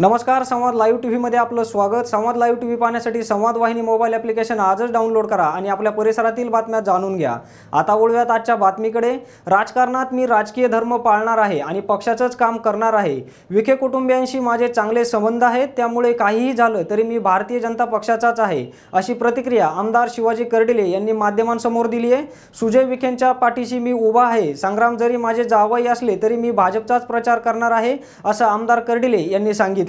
नमस्कार संवाद live T व्हीमध्ये आपलं स्वागत. संवाद लाईव्ह टी व्ही पाहण्यासाठी संवाद वाहिनी मोबाईल ॲप्लिकेशन आजच डाउनलोड करा आणि आपल्या परिसरातील बातम्या जाणून घ्या. आता वळूयात आजच्या बातमीकडे. राजकारणात मी राजकीय धर्म पाळणार आहे आणि पक्षाचंच काम करणार आहे. विखे कुटुंबियांशी माझे चांगले संबंध आहेत त्यामुळे काहीही झालं तरी मी भारतीय जनता पक्षाचाच आहे अशी प्रतिक्रिया आमदार शिवाजी कर्डिले यांनी माध्यमांसमोर दिली आहे. सुजय विखेंच्या पाठीशी मी उभा आहे. संग्राम जरी माझे जावई असले तरी मी भाजपचाच प्रचार करणार आहे असं आमदार कर्डिले यांनी सांगितलं.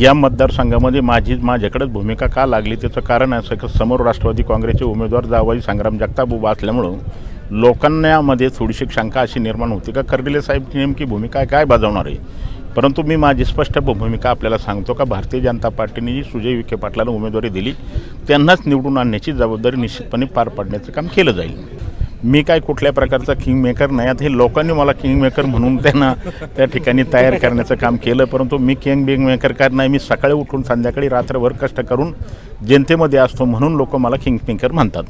या मतदारसंघामध्ये माझी माझ्याकडेच भूमिका का लागली त्याचं कारण असं की समोर राष्ट्रवादी काँग्रेसचे उमेदवार जावाई संग्राम जगताप उभा असल्यामुळं लोकांनामध्ये थोडीशी शंका अशी निर्माण होती का? कर्डिले साहेबची नेमकी भूमिका काय बाजवणार आहे? परंतु मी माझी स्पष्ट भूमिका आपल्याला सांगतो का? भारतीय जनता पार्टीने जी सुजय विखे पाटलाला उमेदवारी दिली त्यांनाच निवडून आणण्याची जबाबदारी निश्चितपणे पार पाडण्याचं काम केलं जाईल. मी काय कुठल्या प्रकारचा किंग मेकर नाही. आता हे लोकांनी मला किंग मेकर म्हणून त्यांना त्या ठिकाणी तयार करण्याचं काम केलं परंतु मी किंग बिंग मेकर काय नाही मी सकाळी उठून संध्याकाळी रात्रभर कष्ट करून जनतेमध्ये असतो म्हणून लोक मला किंग मेकर म्हणतात.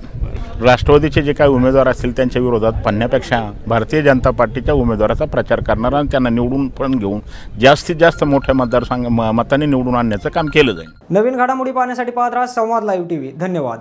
राष्ट्रवादीचे जे काही उमेदवार असतील त्यांच्या विरोधात पडण्यापेक्षा भारतीय जनता पार्टीच्या उमेदवाराचा प्रचार करणारा आणि त्यांना निवडून पण घेऊन जास्तीत जास्त मोठ्या मतदारसंघ म- मताने निवडून आणण्याचं काम केलं जाईल. नवीन घडामोडी पाहण्यासाठी पाहत राहा संवाद लाईव्ह टी व्ही धन्यवाद.